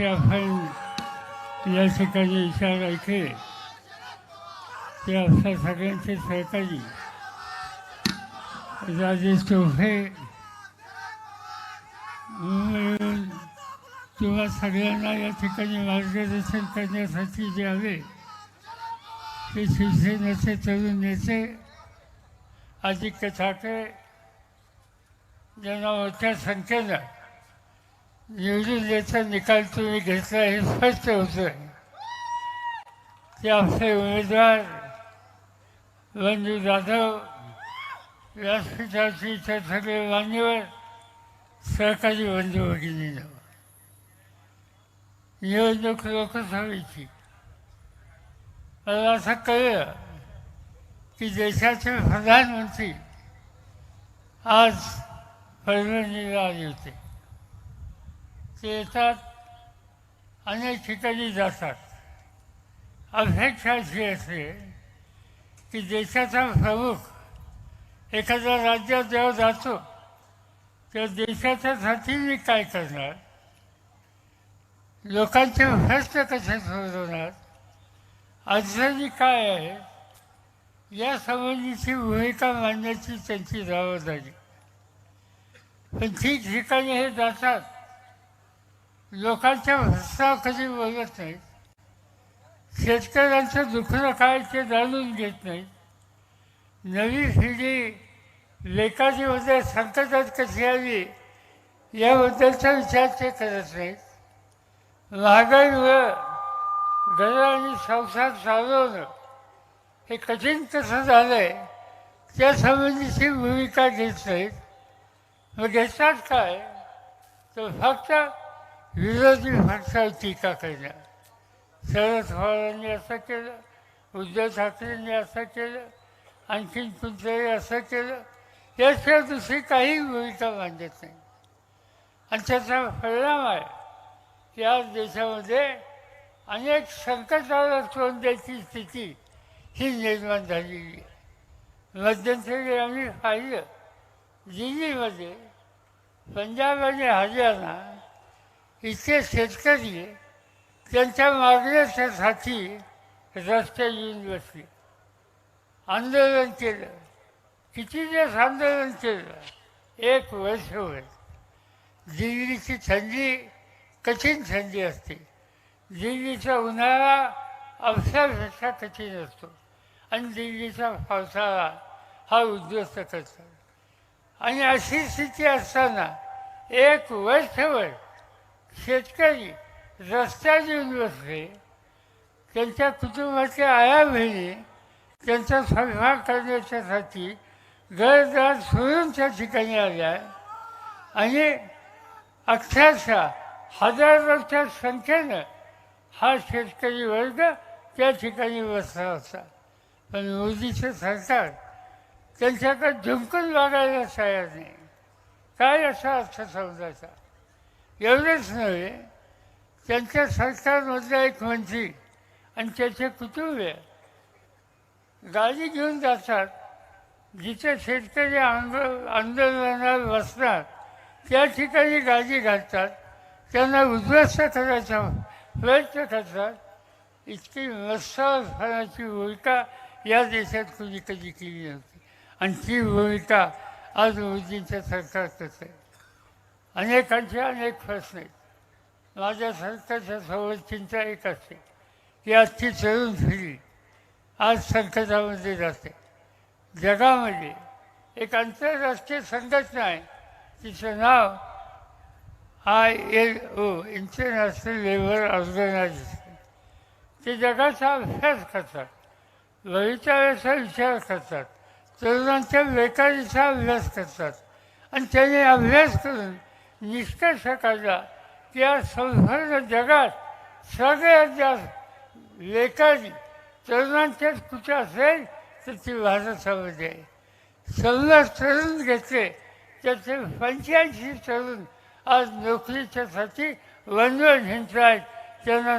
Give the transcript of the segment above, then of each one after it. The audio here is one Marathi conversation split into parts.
की आपण या ठिकाणी इशारा ऐकले ते आपल्या सगळ्यांचे सहकारी राजेश टोफे किंवा सगळ्यांना या ठिकाणी मार्गदर्शन करण्यासाठी जे आले ते शिवसेनेचे तरुण नेते आदित्य ठाकरे ज्यांना मोठ्या संख्येनं निवडून निकाल तुम्ही घेतला हे स्पष्ट होतं. ते आपले उमेदवार बंधू जाधव व्यासपीठाची इतर सगळे मान्यवर सहकारी बंधू भगिनीनं निवडणूक लोकसभेची. मला असं कळलं की देशाचे प्रधानमंत्री आज परभणीला आले होते. ते येतात अनेक ठिकाणी जातात. अपेक्षा अशी असते की देशाचा प्रमुख एखाद्या राज्यात जेव्हा जातो तेव्हा देशाच्यासाठी मी काय करणार? लोकांचे प्रश्न कसे सोडवणार? अडचणी काय आहे? या संबंधीची भूमिका मांडण्याची त्यांची जबाबदारी. पण ठिकठिकाणी हे जातात. लोकांच्या भाषा कधी बोलत नाहीत शेतकऱ्यांचं दुखणं काय ते जाणून घेत नाहीत नवी पिढी लेखाजीमध्ये संकटात कशी आली याबद्दलचा विचार ते करत नाहीत महागाईमुळं घर आणि संसार चालवणं हे कठीण कसं झालं आहे त्यासंबंधीची भूमिका घेत नाहीत. मग घेतात काय? तर फक्त विरोधी पक्षावर टीका केल्या शरद पवारांनी असं केलं उद्धव ठाकरेंनी असं केलं आणखीन कुठलंही असं केलं याशिवाय दुसरी काही भूमिका मांडत नाही. आणि त्याचा परिणाम आहे की आज देशामध्ये अनेक संकटाला तोंड द्यायची स्थिती ही निर्माण झालेली आहे. मध्यंतरी आम्ही पाहिलं दिल्लीमध्ये पंजाब आणि हरियाणा इथे शेतकरी त्यांच्या मागण्याच्यासाठी रस्ते येऊन बसले आंदोलन केलं. किती दिवस आंदोलन केलं? एक वर्ष होईल. दिल्लीची थंडी कठीण थंडी असते. दिल्लीचा उन्हाळा अवसापेक्षा कठीण असतो. आणि दिल्लीचा पावसाळा हा उद्ध्वस्त करतो. आणि अशी स्थिती असताना एक वर्षभर शेतकरी रस्त्यात येऊन बसले. त्यांच्या कुटुंबाच्या आया बहिणी त्यांचा स्वयंपाक करण्याच्यासाठी घरदार सोडून त्या ठिकाणी आल्या. आणि अक्षरशः हजारोच्या संख्येनं हा शेतकरी वर्ग त्या ठिकाणी बसला होता. पण मोदीचं सरकार त्यांच्याकडे झुंकून वागायला तयार नाही. काय असा अर्थ समजायचा एवढंच नव्हे त्यांच्या सरकारमधला एक मंत्री आणि त्याचे कुटुंबीय गाडी घेऊन जातात. जिथे शेतकरी आंद आंदोलनात बसतात त्या ठिकाणी गाडी घालतात. त्यांना उद्ध्वस्त करायचा प्रयत्न करतात. इतकी मत्सरपणाची भूमिका या देशात कुणी कधी केली नव्हती. आणि ती भूमिका आज मोदींच्या सरकार करत आहे. अनेकांचे अनेक प्रश्न आहेत. माझ्या सरकारच्या चिंता एक असते. की आजची तरुण फिरी आज संकटामध्ये जाते. जगामध्ये एक आंतरराष्ट्रीय संघटना आहे. तिचं नाव I L O international labour organisation ते जगाचा अभ्यास करतात. भवितव्याचा विचार करतात. तरुणांच्या बेकारीचा अभ्यास करतात. आणि त्याने अभ्यास करून निष्कर्ष काढला की या जगात सगळ्यात जास्त लेखाची तरुणांच्याच कुठे असेल तर ती भारतामध्ये आहे. समजा तरुण घेतले त्याचे पंच्याऐंशी तरुण आज नोकरीच्यासाठी वनवन हिंडत आहेत. त्यांना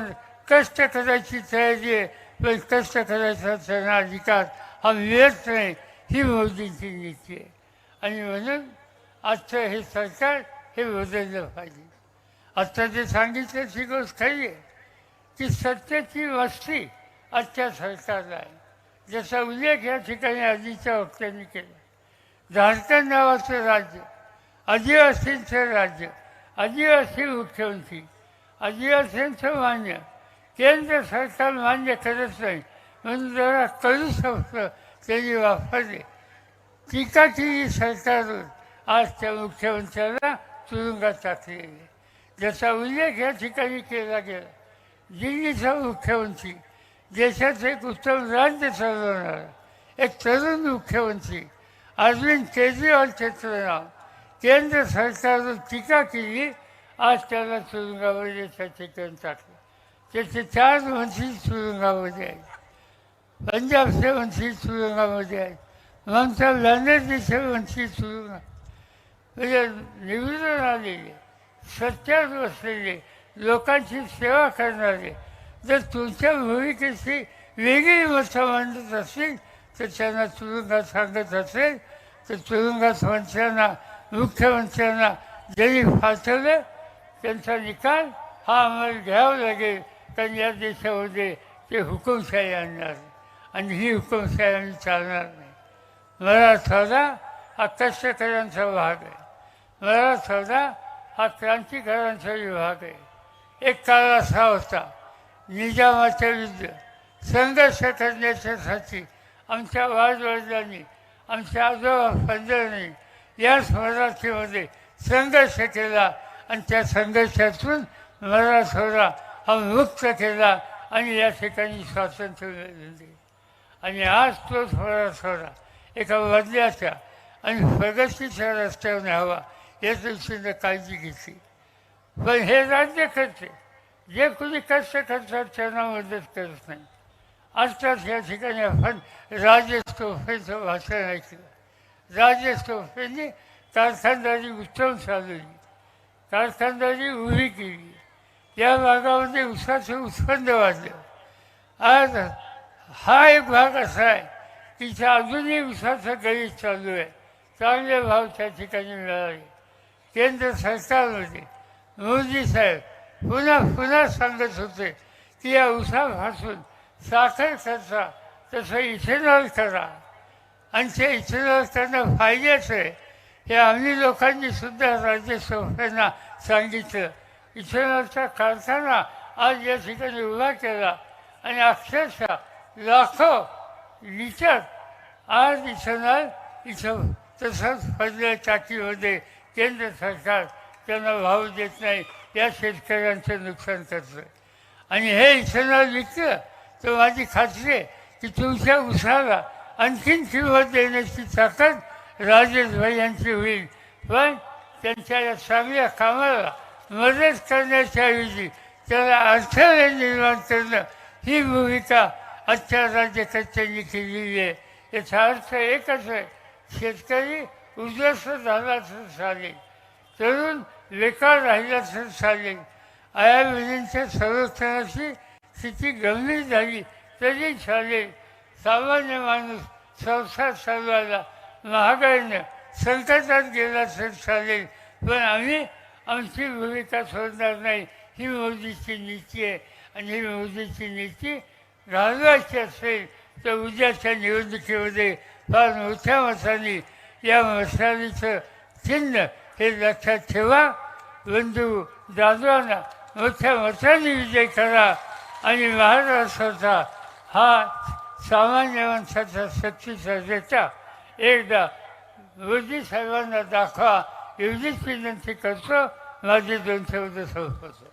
कष्ट करायची तयारी आहे पण कष्ट करायचा त्यांना अधिकार हा मिळत नाही ही मोदींची नीती आहे. आणि म्हणून आजचं हे सरकार हे बदललं पाहिजे. आत्ता जे सांगितलं ती गोष्ट खरी आहे. की सत्तेची वस्ती आजच्या सरकारला आहे. जसा उल्लेख या ठिकाणी आधीच्या वक्त्यांनी केला. झारखंड नावाचं राज्य आदिवासींचं राज्य आदिवासी मुख्यमंत्री आदिवासींचं मान्य केंद्र सरकार मान्य करत नाही म्हणून जरा करू शकतं त्यांनी वापरले. टीका केली सरकारवर. आज त्या मुख्यमंत्र्याला तुरुंगात टाकले ज्याचा उल्लेख या ठिकाणी केला गेला दिल्लीचा मुख्यमंत्री देशाचं एक उत्तम राज्य चालवणार एक तरुण मुख्यमंत्री. अरविंद केजरीवालचं नाव. केंद्र सरकारवर टीका केली आज त्याला तुरुंगामध्ये त्या ठिकाणी टाकलं. त्याचे चार मंत्री तुरुंगामध्ये आहेत. पंजाबचे मंत्री तुरुंगामध्ये आहेत. ममता बॅनर्जीचे मंत्री तुरुंगा म्हणजे निवेदन आलेले सत्यात बसलेले लोकांची सेवा करणारे. जर तुमच्या भूमिकेची वेगळी मतं मांडत असतील तर त्यांना तुरुंगात सांगत असेल तर तुरुंगात मंत्र्यांना मुख्यमंत्र्यांना जरी फासवलं त्यांचा निकाल हा आम्हाला घ्यावा लागेल कारण या देशामध्ये ते हुकुमशाही आणणार. आणि ही हुकुमशाही आम्ही चालणार नाही. मराठवाडा हा कष्टकऱ्यांचा भाग आहे. मराठवाडा हा क्रांतिकारांचा विभाग आहे. एक काळ असा होता निजामाच्या विरुद्ध संघर्ष करण्याच्यासाठी आमच्या वादवडिलांनी आमच्या आजोबा पंजांनी याच मराठीमध्ये संघर्ष केला आणि त्या संघर्षातून मराठवाडा हा मुक्त केला आणि या ठिकाणी स्वातंत्र्य मिळाले आणि आज तोच मराठवाडा एका बदल्याच्या आणि प्रगतीच्या रस्त्यावर न्यावा या दृष्टीनं काळजी घेतली पण हे राज्य करते. जे कोणी कष्ट करतात त्यांना मदत करत नाही. आजकाल या ठिकाणी आपण राजेश टोफेचं भाषण ऐकलं. राजेश टोफेंनी कारखानदारी उत्तम चालवली कारखानदारी उभी केली. या भागामध्ये उसाचं उत्पन्न वाढलं. आज हा एक भाग असा आहे की अजूनही उसाचं गणित चालू आहे. चांगले भाव त्या ठिकाणी मिळाले. केंद्र सरकारमध्ये मोदी साहेब पुन्हा पुन्हा सांगत होते की या उसापासून साखर करता तसं इथेनॉल करा. आणि ते इथेनॉल करणं फायद्याचं आहे. हे आम्ही लोकांनी सुद्धा राज्यसभेना सांगितलं. इथेनॉलचा कारखाना आज या ठिकाणी उभा केला. आणि अक्षरशः लाखो लिटर आज इथेनॉल इथं तसंच फजल्या टाकीमध्ये. केंद्र सरकार त्यांना भाव देत नाही या शेतकऱ्यांचं नुकसान करतं. आणि हे इथेनॉल विकलं तर माझी खात्री आहे की तुमच्या उसाला आणखीन किंमत देण्याची ताकद राजेश भाई यांची होईल. पण त्यांच्या या चांगल्या कामाला मदत करण्याच्या ऐवजी त्याला अडथळे निर्माण करणं ही भूमिका आजच्या राज्यकर्त्यांनी केलेली आहे. याचा अर्थ एकच आहे शेतकरी उद्ध्वस्त झाला तर चालेल तरुण बेकार राहिला तर चालेल आयाविधींच्या संरक्षणाची स्थिती गंभीर झाली तरी चालेल सामान्य माणूस संसार चालवायला महागाईनं संकटात गेला तर चालेल पण आम्ही आमची भूमिका सोडणार नाही ही मोदीची नीती आहे. आणि ही मोदीची नीती घालवायची असेल तर उद्याच्या निवडणुकीमध्ये फार मोठ्या मताने या मशालीचं चिन्ह हे लक्षात ठेवा. बंधू दादवांना मोठ्या मताने विजय करा आणि महाराष्ट्राचा हा सामान्य माणसाचा शक्तीचा देता एकदा मोदी साहेबांना दाखवा. एवढीच विनंती करतो. माझे दोन शब्द संपवतो.